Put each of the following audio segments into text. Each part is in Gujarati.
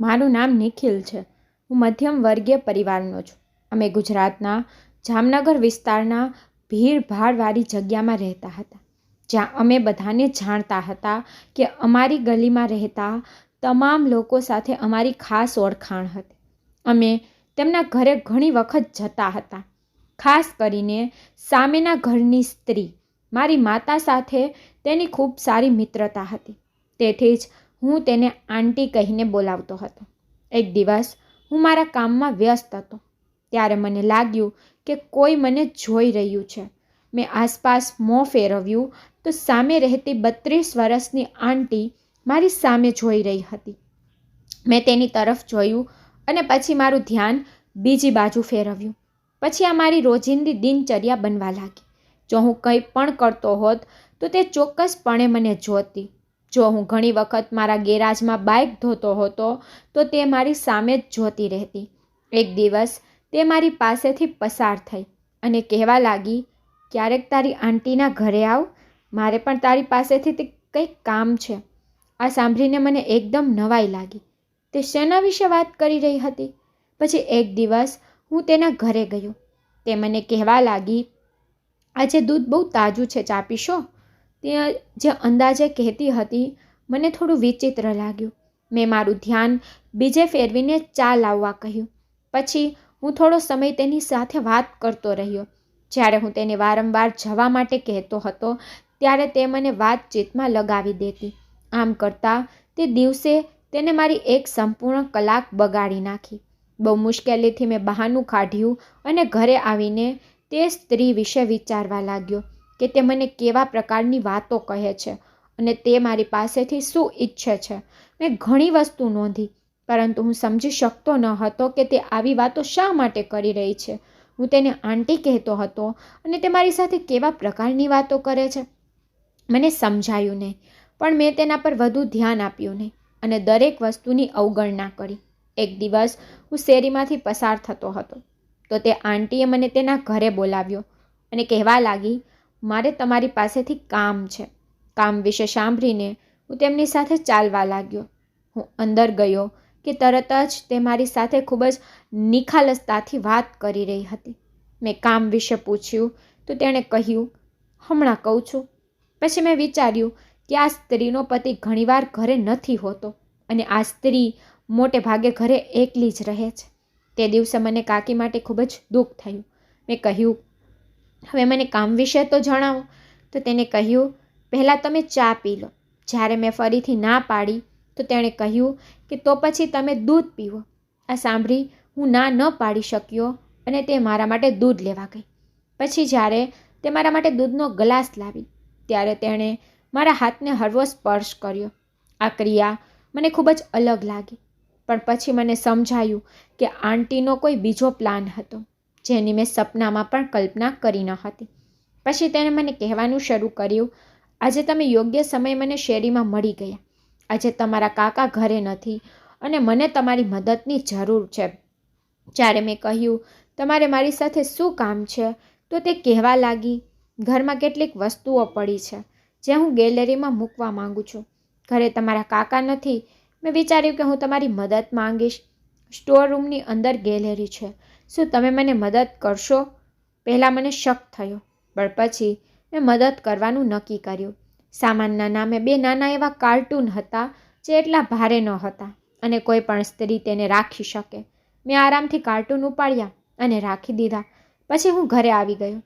મારું નામ નિખિલ છે. હું મધ્યમ વર્ગીય પરિવારનો છું. અમે ગુજરાતના જામનગર વિસ્તારના ભીડભાડવાળી જગ્યામાં રહેતા હતા. જ્યાં અમે બધાને જાણતા હતા કે અમારી ગલીમાં રહેતા તમામ લોકો સાથે અમારી ખાસ ઓળખાણ હતી. અમે તેમના ઘરે ઘણી વખત જતા હતા. ખાસ કરીને સામેના ઘરની સ્ત્રી, મારી માતા સાથે તેની ખૂબ સારી મિત્રતા હતી. તેથી જ હું તેને આંટી કહીને બોલાવતો હતો. એક દિવસ હું મારા કામમાં વ્યસ્ત હતો. ત્યારે મને લાગ્યું કે કોઈ મને જોઈ રહ્યું છે. મેં આસપાસ મોં ફેરવ્યું તો સામે રહેતી બત્રીસ વર્ષની આંટી મારી સામે જોઈ રહી હતી. મેં તેની તરફ જોયું અને પછી મારું ધ્યાન બીજી બાજુ ફેરવ્યું. પછી આ મારી રોજિંદી દિનચર્યા બનવા લાગી. જો હું કંઈ પણ કરતો હોત તો તે ચોક્કસપણે મને જોતી. જો હું ઘણી વખત મારા ગેરાજમાં બાઇક ધોતો હતો, તો તે મારી સામે જ જોતી રહેતી. એક દિવસ તે મારી પાસેથી પસાર થઈ અને કહેવા લાગી, ક્યારેક તારી આંટીના ઘરે આવ, મારે પણ તારી પાસેથી તે કંઈક કામ છે. આ સાંભળીને મને એકદમ નવાઈ લાગી. તે શેના વિશે વાત કરી રહી હતી? પછી એક દિવસ હું તેના ઘરે ગયો. તે મને કહેવા લાગી, આજે દૂધ બહુ તાજું છે, ચા પીશો? તે જે અંદાજે કહેતી હતી, મને થોડું વિચિત્ર લાગ્યું. મેં મારું ધ્યાન બીજે ફેરવીને ચા લાવવા કહ્યું. પછી હું થોડો સમય તેની સાથે વાત કરતો રહ્યો. જ્યારે હું તેને વારંવાર જવા માટે કહેતો હતો, ત્યારે તે મને વાતચીતમાં લગાવી દેતી. આમ કરતાં તે દિવસે તેને મારી એક સંપૂર્ણ કલાક બગાડી નાખી. બહુ મુશ્કેલીથી મેં બહાનું કાઢ્યું અને ઘરે આવીને તે સ્ત્રી વિશે વિચારવા લાગ્યો. કે તે મને કેવા પ્રકારની વાતો કહે છે અને તે મારી પાસેથી શું ઈચ્છે છે? મેં ઘણી વસ્તુ નોંધી, પરંતુ હું સમજી શકતો ન હતો કે તે આવી વાતો શા માટે કરી રહી છે. હું તેને આંટી કહેતો હતો અને તે મારી સાથે કેવા પ્રકારની વાતો કરે છે? મને સમજાયું નહીં, પણ મેં તેના પર વધુ ધ્યાન આપ્યું નહીં અને દરેક વસ્તુની અવગણના કરી. એક દિવસ હું શેરીમાંથી પસાર થતો હતો, તો તે આંટીએ મને તેના ઘરે બોલાવ્યો અને કહેવા લાગી મારે તમારી પાસેથી કામ છે. કામ વિશે સાંભળીને હું તેમની સાથે ચાલવા લાગ્યો. હું અંદર ગયો કે તરત જ તે મારી સાથે ખૂબ જ નિખાલસતાથી વાત કરી રહી હતી. મેં કામ વિશે પૂછ્યું તો તેણે કહ્યું, હમણાં કહું છું. પછી મેં વિચાર્યું કે આ સ્ત્રીનો પતિ ઘણીવાર ઘરે નથી હોતો અને આ સ્ત્રી મોટે ભાગે ઘરે એકલી જ રહે છે. તે દિવસે મને કાકી માટે ખૂબ જ દુઃખ થયું. મેં કહ્યું હવે મને કામ વિશે તો જણાવો. તો તેને કહ્યું, પહેલાં તમે ચા પી લો. જ્યારે મેં ફરીથી ના પાડી, તો તેણે કહ્યું કે તો પછી તમે દૂધ પીવો. આ સાંભળી હું ના ન પાડી શક્યો અને તે મારા માટે દૂધ લેવા ગઈ. પછી જ્યારે તે મારા માટે દૂધનો ગ્લાસ લાવી, ત્યારે તેણે મારા હાથને હળવો સ્પર્શ કર્યો. આ ક્રિયા મને ખૂબ જ અલગ લાગી. પણ પછી મને સમજાયું કે આંટીનો કોઈ બીજો પ્લાન હતો. જેની મેં સપનામાં પણ કલ્પના કરી ન હતી. પછી તેણે મને કહેવાનું શરૂ કર્યું, આજે તમે યોગ્ય સમય મને શેરીમાં મળી ગયા. આજે તમારા કાકા ઘરે નથી અને મને તમારી મદદની જરૂર છે. જ્યારે મેં કહ્યું, તમારે મારી સાથે શું કામ છે? તો તે કહેવા લાગી, ઘરમાં કેટલીક વસ્તુઓ પડી છે, જે હું ગેલેરીમાં મૂકવા માગું છું. ઘરે તમારા કાકા નથી. મેં વિચાર્યું કે હું તમારી મદદ માંગીશ. સ્ટોર રૂમની અંદર ગેલેરી છે. શું તમે મને મદદ કરશો? પહેલાં મને શક થયો, પણ પછી મેં મદદ કરવાનું નક્કી કર્યું. સામાનના નામે બે નાના એવા કાર્ટૂન હતા જે એટલા ભારે ન હતા અને કોઈ પણ સ્ત્રી તેને રાખી શકે. મેં આરામથી કાર્ટૂન ઉપાડ્યા અને રાખી દીધા. પછી હું ઘરે આવી ગયો.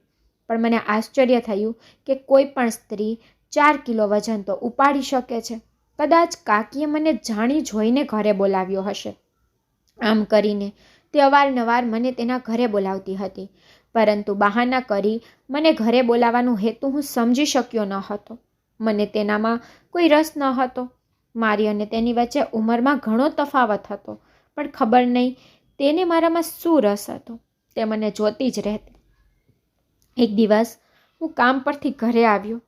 પણ મને આશ્ચર્ય થયું કે કોઈ પણ સ્ત્રી ચાર કિલો વજન તો ઉપાડી શકે છે. કદાચ કાકીએ મને જાણી જોઈને ઘરે બોલાવ્યો હશે. આમ કરીને તે અવારનવાર મને તેના ઘરે બોલાવતી હતી. પરંતુ બહાના કરી મને ઘરે બોલાવવાનો હેતુ હું સમજી શક્યો ન હતો. મને તેનામાં કોઈ રસ ન હતો. મારી અને તેની વચ્ચે ઉંમરમાં ઘણો તફાવત હતો, પણ ખબર નહીં તેને મારામાં શું રસ હતો. તે મને જોતી જ રહેતી. એક દિવસ હું કામ પરથી ઘરે આવ્યો,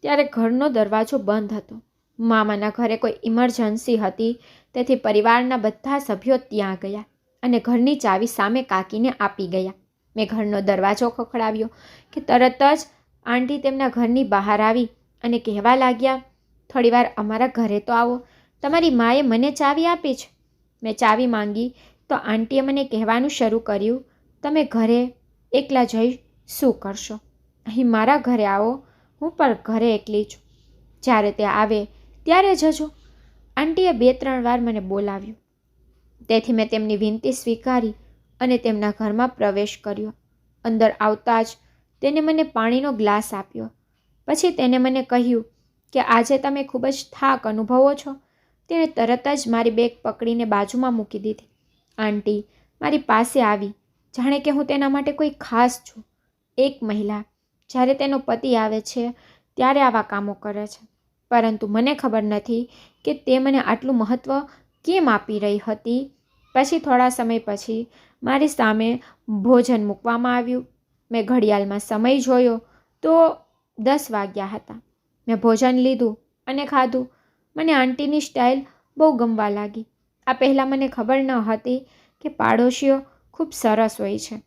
ત્યારે ઘરનો દરવાજો બંધ હતો. મામાના ઘરે કોઈ ઇમરજન્સી હતી, તેથી પરિવારના બધા સભ્યો ત્યાં ગયા. અને ઘરની ચાવી સામે કાકીને આપી ગયા. મેં ઘરનો દરવાજો ખખડાવ્યો કે તરત જ આંટી તેમના ઘરની બહાર આવી અને કહેવા લાગ્યા, થોડીવાર અમારા ઘરે તો આવો. તમારી માએ મને ચાવી આપી છે. મેં ચાવી માંગી તો આંટીએ મને કહેવાનું શરૂ કર્યું, તમે ઘરે એકલા જઈ શું કરશો? અહીં મારા ઘરે આવો. હું પણ ઘરે એકલી છું. જ્યારે તે આવે ત્યારે જજો. આંટીએ બે ત્રણ વાર મને બોલાવ્યું. તેથી મેં તેમની વિનંતી સ્વીકારી અને તેમના ઘરમાં પ્રવેશ કર્યો. અંદર આવતા જ તેને મને પાણીનો ગ્લાસ આપ્યો. પછી તેને મને કહ્યું કે આજે તમે ખૂબ જ થાક અનુભવો છો. તેણે તરત જ મારી બેગ પકડીને બાજુમાં મૂકી દીધી. આંટી મારી પાસે આવી. જાણે કે હું તેના માટે કોઈ ખાસ છું. એક મહિલા. જ્યારે તેનો પતિ આવે છે, ત્યારે આવા કામો કરે છે. પરંતુ મને ખબર નથી કે તે મને આટલું મહત્ત્વ કેમ આપી રહી હતી? પછી થોડા સમય પછી મારી સામે ભોજન મૂકવામાં આવ્યું. મેં ઘડિયાળમાં સમય જોયો તો દસ વાગ્યા હતા. મેં ભોજન લીધું અને ખાધું. મને આંટીની સ્ટાઇલ બહુ ગમવા લાગી. આ પહેલાં મને ખબર ન હતી કે પાડોશીઓ ખૂબ સરસ હોય છે.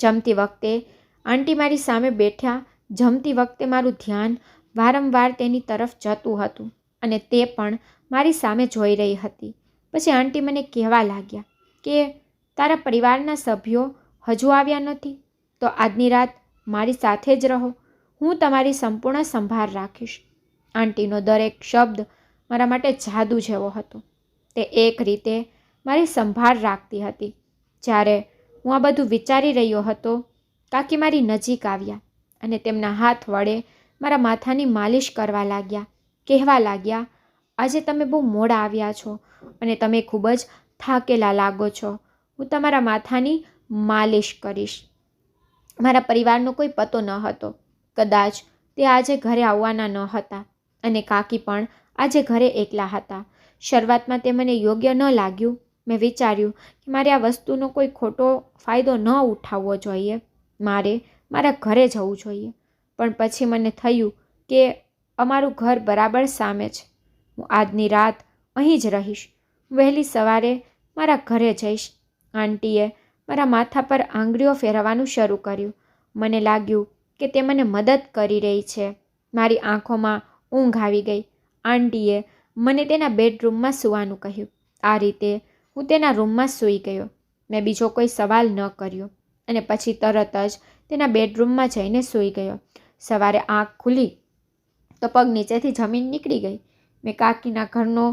જમતી વખતે આંટી મારી સામે બેઠ્યા. જમતી વખતે મારું ધ્યાન વારંવાર તેની તરફ જતું હતું અને તે પણ મારી સામે જોઈ રહી હતી. પછી આંટી મને કહેવા લાગ્યા કે, તારા પરિવારના સભ્યો હજુ આવ્યા નથી, તો આજની રાત મારી સાથે જ રહો. હું તમારી સંપૂર્ણ સંભાળ રાખીશ. આંટીનો દરેક શબ્દ મારા માટે જાદુ જેવો હતો. તે એક રીતે મારી સંભાળ રાખતી હતી. જ્યારે હું આ બધું વિચારી રહ્યો હતો, કાકી મારી નજીક આવ્યા અને તેમના હાથ વડે મારા માથાની માલિશ કરવા લાગ્યા, કહેવા લાગ્યા આજે તમે બહુ મોડા આવ્યા છો અને તમે ખૂબ જ થાકેલા લાગો છો. હું તમારા માથાની માલિશ કરીશ. મારા પરિવારનો કોઈ પતો ન હતો. કદાચ તે આજે ઘરે આવવાના ન હતા અને કાકી પણ આજે ઘરે એકલા હતા. શરૂઆતમાં તે મને યોગ્ય ન લાગ્યું. મેં વિચાર્યું કે મારે આ વસ્તુનો કોઈ ખોટો ફાયદો ન ઉઠાવવો જોઈએ. મારે મારા ઘરે જવું જોઈએ. પણ પછી મને થયું કે અમારું ઘર બરાબર સામે છે. હું આજની રાત અહીં જ રહીશ. વહેલી સવારે મારા ઘરે જઈશ. આંટીએ મારા માથા પર આંગળીઓ ફેરવવાનું શરૂ કર્યું. મને લાગ્યું કે તે મને મદદ કરી રહી છે. મારી આંખોમાં ઊંઘ આવી ગઈ. આંટીએ મને તેના બેડરૂમમાં સૂવાનું કહ્યું. આ રીતે હું તેના રૂમમાં સૂઈ ગયો. મેં બીજો કોઈ સવાલ ન કર્યો અને પછી તરત જ તેના બેડરૂમમાં જઈને સૂઈ ગયો. સવારે આંખ ખુલી તો પગ નીચેથી જમીન નીકળી ગઈ. મેં કાકીના ઘરનો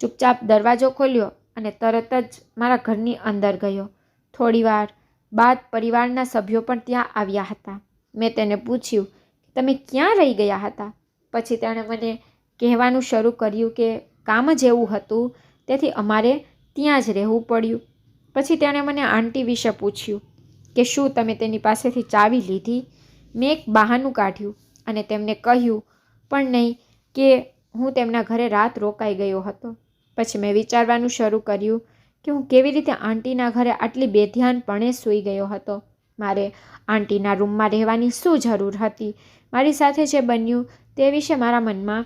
ચૂપચાપ દરવાજો ખોલ્યો અને તરત જ મારા ઘરની અંદર ગયો. થોડીવાર બાદ પરિવારના સભ્યો પણ ત્યાં આવ્યા હતા. મેં તેને પૂછ્યું તમે ક્યાં રહી ગયા હતા? પછી તેણે મને કહેવાનું શરૂ કર્યું કે કામ જ એવું હતું, તેથી અમારે ત્યાં જ રહેવું પડ્યું. પછી તેણે મને આંટી વિશે પૂછ્યું કે શું તમે તેની પાસેથી ચાવી લીધી? મેં એક બહાનું કાઢ્યું અને તેમને કહ્યું, પણ નહીં, કે હું તેમના ઘરે રાત રોકાઈ ગયો હતો. પછી મેં વિચારવાનું શરૂ કર્યું કે હું કેવી રીતે આંટીના ઘરે આટલી બેધ્યાનપણે સૂઈ ગયો હતો. મારે આંટીના રૂમમાં રહેવાની શું જરૂર હતી? મારી સાથે જે બન્યું તે વિશે મારા મનમાં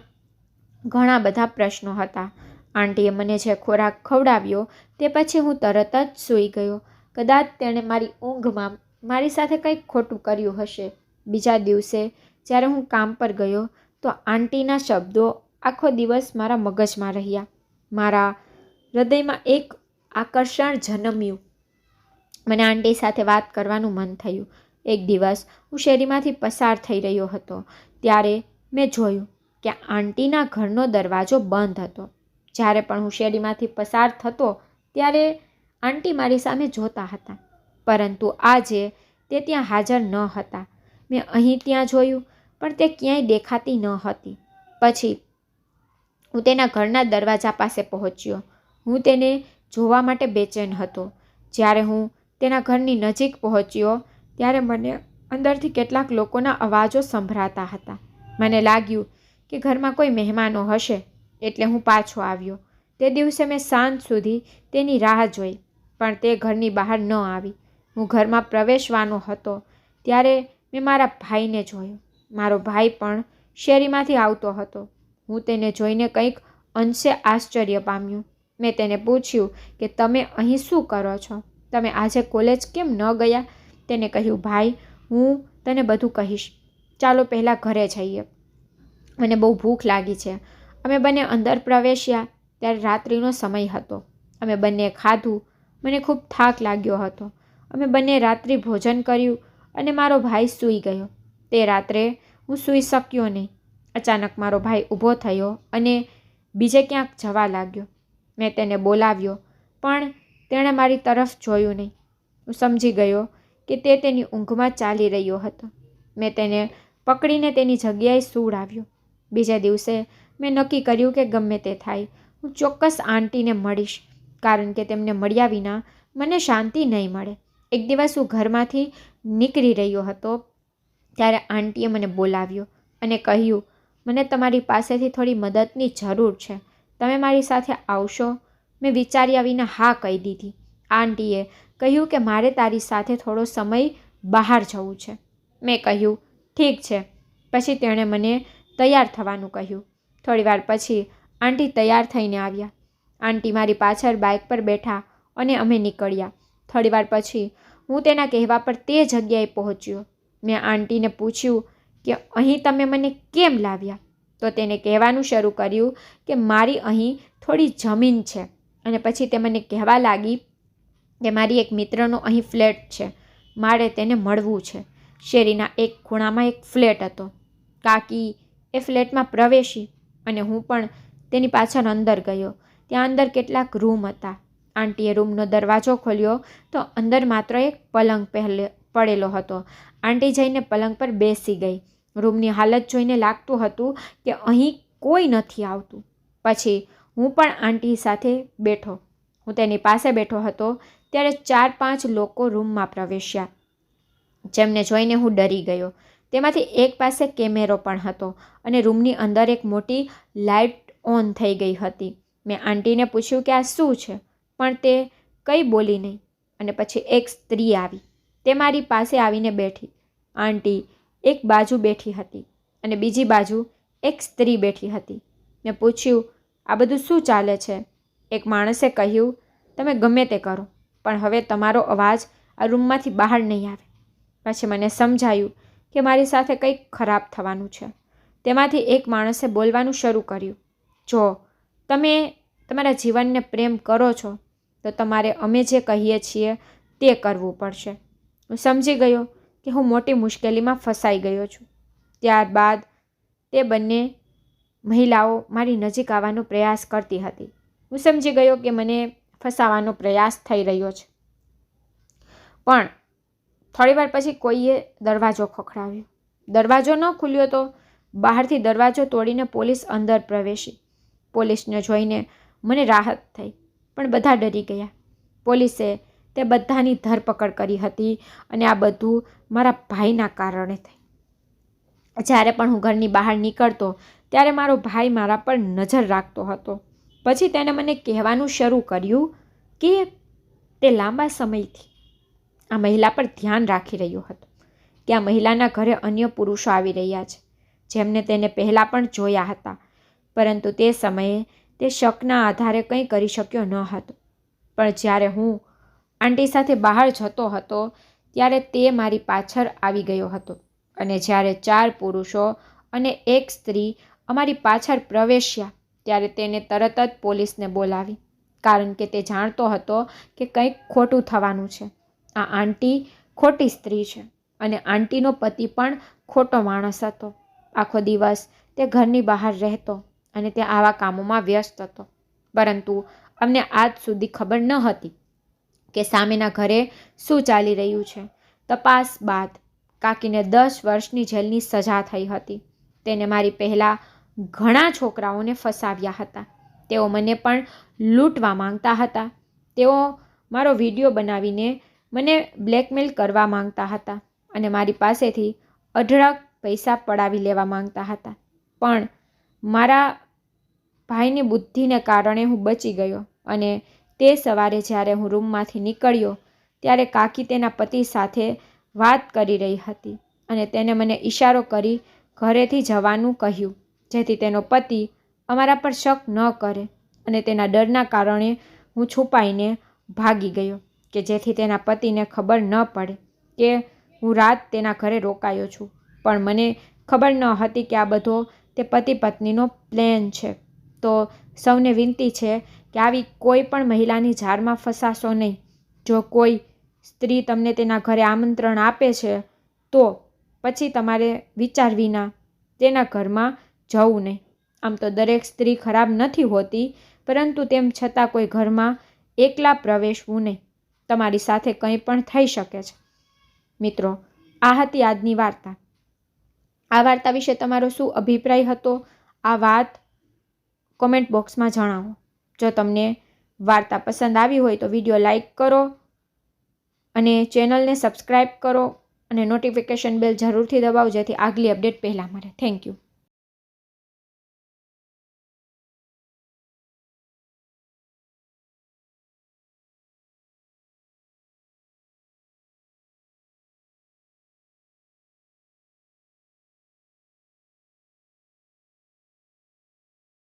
ઘણા બધા પ્રશ્નો હતા. આંટીએ મને જે ખોરાક ખવડાવ્યો તે પછી હું તરત જ સૂઈ ગયો. કદાચ તેણે મારી ઊંઘમાં મારી સાથે કંઈક ખોટું કર્યું હશે. બીજા દિવસે જ્યારે હું કામ પર ગયો તો આંટીના શબ્દો આખો દિવસ મારા મગજમાં રહ્યા. મારા હૃદયમાં એક આકર્ષણ જન્મ્યું. મને આંટી સાથે વાત કરવાનું મન થયું. એક દિવસ હું શેરીમાંથી પસાર થઈ રહ્યો હતો. ત્યારે મેં જોયું કે આંટીના ઘરનો દરવાજો બંધ હતો. જ્યારે પણ હું શેરીમાંથી પસાર થતો ત્યારે આંટી મારી સામે જોતા હતા. પરંતુ આજે તે ત્યાં હાજર ન હતા. મેં અહીં ત્યાં જોયું, પણ તે ક્યાંય દેખાતી ન હતી. પછી હું તેના ઘરના દરવાજા પાસે પહોંચ્યો. હું તેને જોવા માટે બેચેન હતો. જ્યારે હું તેના ઘરની નજીક પહોંચ્યો, ત્યારે મને અંદરથી કેટલાક લોકોના અવાજો સંભળાતા હતા. મને લાગ્યું કે ઘરમાં કોઈ મહેમાનો હશે, એટલે હું પાછો આવ્યો. તે દિવસે મેં સાંજ સુધી તેની રાહ જોઈ, પણ તે ઘરની બહાર ન આવી. હું ઘરમાં પ્રવેશવાનો હતો, ત્યારે મેં મારા ભાઈને જોયો. મારો ભાઈ પણ શેરીમાંથી આવતો હતો. હું તેને જોઈને કંઈક અંશે આશ્ચર્ય પામ્યું. મેં તેને પૂછ્યું કે તમે અહીં શું કરો છો? તમે આજે કોલેજ કેમ ન ગયા? તેને કહ્યું, ભાઈ, હું તને બધું કહીશ. ચાલો પહેલાં ઘરે જઈએ. મને બહુ ભૂખ લાગી છે. અમે બંને અંદર પ્રવેશ્યા ત્યારે રાત્રિનો સમય હતો. અમે બંને ખાધું. મને ખૂબ થાક લાગ્યો હતો. અમે બંને રાત્રિ ભોજન કર્યું અને મારો ભાઈ સૂઈ ગયો. તે રાત્રે હું સૂઈ શક્યો નહીં. અચાનક મારો ભાઈ ઊભો થયો અને બીજે ક્યાંક જવા લાગ્યો. મેં તેને બોલાવ્યો, પણ તેણે મારી તરફ જોયું નહીં. હું સમજી ગયો કે તે તેની ઊંઘમાં ચાલી રહ્યો હતો. મેં તેને પકડીને તેની જગ્યાએ સૂડાવ્યો બીજા દિવસે મેં નક્કી કર્યું કે ગમે તે થાય, હું ચોક્કસ આંટીને મળીશ, કારણ કે તેમને મળ્યા વિના મને શાંતિ નહીં મળે. એક દિવસ હું ઘરમાંથી નીકળી રહ્યો હતો, ત્યારે આંટીએ મને બોલાવ્યો અને કહ્યું મને તમારી પાસેથી થોડી મદદની જરૂર છે. તમે મારી સાથે આવશો? મેં વિચાર્યા વિના હા કહી દીધી. આંટીએ કહ્યું કે મારે તારી સાથે થોડો સમય બહાર જવું છે. મેં કહ્યું, ઠીક છે. પછી તેણે મને તૈયાર થવાનું કહ્યું. થોડીવાર પછી આંટી તૈયાર થઈને આવ્યા. આંટી મારી પાછળ બાઇક પર બેઠા અને અમે નીકળ્યા. થોડીવાર પછી હું તેના કહેવા પર તે જગ્યાએ પહોંચ્યો. મેં આંટીને પૂછ્યું કે અહીં તમે મને કેમ લાવ્યા? તો તેને કહેવાનું શરૂ કર્યું કે મારી અહીં થોડી જમીન છે. અને પછી તે મને કહેવા લાગી કે મારી એક મિત્રનો અહીં ફ્લેટ છે. મારે તેને મળવું છે. શેરીના એક ખૂણામાં એક ફ્લેટ હતો. કાકી એ ફ્લેટમાં પ્રવેશી અને હું પણ તેની પાછળ અંદર ગયો. ત્યાં અંદર કેટલાક રૂમ હતા. આંટીએ રૂમનો દરવાજો ખોલ્યો તો અંદર માત્ર એક પલંગ પહેલે, પડેલો હતો. આંટી જઈને પલંગ પર બેસી ગઈ. રૂમની હાલત જોઈને લાગતું હતું કે અહીં કોઈ નથી આવતું. પછી હું પણ આંટી સાથે બેઠો. હું તેની પાસે બેઠો હતો ત્યારે ચાર પાંચ લોકો રૂમમાં પ્રવેશ્યા. જેમને જોઈને હું ડરી ગયો. તેમાંથી એક પાસે કેમેરો પણ હતો અને રૂમની અંદર એક મોટી લાઇટ ઓન થઈ ગઈ હતી. મેં આંટીને પૂછ્યું કે આ શું છે? પણ તે કંઈ બોલી નહીં. અને પછી એક સ્ત્રી આવી. તે મારી પાસે આવીને બેઠી. આંટી એક બાજુ બેઠી હતી અને બીજી બાજુ એક સ્ત્રી બેઠી હતી. મેં પૂછ્યું, આ બધું શું ચાલે છે? એક માણસે કહ્યું, તમે ગમે તે કરો, પણ હવે તમારો અવાજ આ રૂમમાંથી બહાર નહીં આવે. પછી મને સમજાયું કે મારી સાથે કંઈક ખરાબ થવાનું છે. તેમાંથી એક માણસે બોલવાનું શરૂ કર્યું, જો, તમે તમારા જીવનને પ્રેમ કરો છો, તો તમારે અમે જે કહીએ છીએ તે કરવું પડશે. હું સમજી ગયો કે હું મોટી મુશ્કેલીમાં ફસાઈ ગયો છું. ત્યારબાદ તે બંને મહિલાઓ મારી નજીક આવવાનો પ્રયાસ કરતી હતી. હું સમજી ગયો કે મને ફસાવાનો પ્રયાસ થઈ રહ્યો છે. પણ થોડીવાર પછી કોઈએ દરવાજો ખખડાવ્યો. દરવાજો ન ખુલ્યો તો બહારથી દરવાજો તોડીને પોલીસ અંદર પ્રવેશી. પોલીસને જોઈને મને રાહત થઈ, પણ બધા ડરી ગયા. પોલીસે તે બધાની ધરપકડ કરી હતી અને આ બધું મારા ભાઈના કારણે થઈ જ્યારે પણ હું ઘરની બહાર નીકળતો, ત્યારે મારો ભાઈ મારા પર નજર રાખતો હતો. પછી તેણે મને કહેવાનું શરૂ કર્યું કે તે લાંબા સમયથી આ મહિલા પર ધ્યાન રાખી રહ્યો હતો કે આ મહિલાના ઘરે અન્ય પુરુષો આવી રહ્યા છે, જેમને તેને પહેલાં પણ જોયા હતા. પરંતુ તે સમયે તે શકના આધારે કંઈ કરી શક્યો ન હતો. પણ જ્યારે હું આંટી સાથે બહાર જતો હતો ત્યારે તે મારી પાછળ આવી ગયો હતો. અને જ્યારે ચાર પુરુષો અને એક સ્ત્રી અમારી પાછળ પ્રવેશ્યા ત્યારે તેને તરત જ પોલીસને બોલાવી, કારણ કે તે જાણતો હતો કે કંઈક ખોટું થવાનું છે. આ આંટી ખોટી સ્ત્રી છે અને આંટીનો પતિ પણ ખોટો માણસ હતો. આખો દિવસ તે ઘરની બહાર રહેતો અને તે આવા કામોમાં વ્યસ્ત હતો. પરંતુ અમને આજ સુધી ખબર ન હતી કે સામેના ઘરે શું ચાલી રહ્યું છે? તપાસ બાદ કાકીને દસ વર્ષની જેલની સજા થઈ હતી. તેને મારી પહેલાં ઘણા છોકરાઓને ફસાવ્યા હતા. તેઓ મને પણ લૂંટવા માંગતા હતા. તેઓ મારો વીડિયો બનાવીને મને બ્લેકમેલ કરવા માંગતા હતા અને મારી પાસેથી અઢળક પૈસા પડાવી લેવા માંગતા હતા. પણ મારા ભાઈની બુદ્ધિને કારણે હું બચી ગયો અને તે સવારે જ્યારે હું રૂમમાંથી નીકળ્યો, ત્યારે કાકી તેના પતિ સાથે વાત કરી રહી હતી અને તેને મને ઈશારો કરી ઘરેથી જવાનું કહ્યું, જેથી તેનો પતિ અમારા પર શક ન કરે અને તેના ડરના કારણે હું છુપાઈને ભાગી ગયો, કે જેથી તેના પતિને ખબર ન પડે કે હું રાત તેના ઘરે રોકાયો છું. પણ મને ખબર ન હતી કે આ બધો તે પતિ પત્નીનો પ્લેન છે. તો સૌને વિનંતી છે કે આવી કોઈ પણ મહિલાની જારમાં ફસાશો નહીં. જો કોઈ સ્ત્રી તમને તેના ઘરે આમંત્રણ આપે છે, તો પછી તમારે વિચાર વિના તેના ઘરમાં જવું નહીં. આમ તો દરેક સ્ત્રી ખરાબ નથી હોતી, પરંતુ તેમ છતાં કોઈ ઘરમાં એકલા પ્રવેશવું નહીં. તમારી સાથે કંઈ પણ થઈ શકે છે. મિત્રો, આ હતી આજની વાર્તા. આ વાર્તા વિશે તમારો શું અભિપ્રાય હતો? આ વાત કોમેન્ટ બોક્સમાં જણાવો. જો તમને વાર્તા પસંદ આવી હોય તો વીડિયો લાઈક કરો અને ચેનલને સબસ્ક્રાઈબ કરો અને નોટિફિકેશન બેલ જરૂરથી દબાવો જેથી આગલી અપડેટ પહેલાં મળે. Thank you.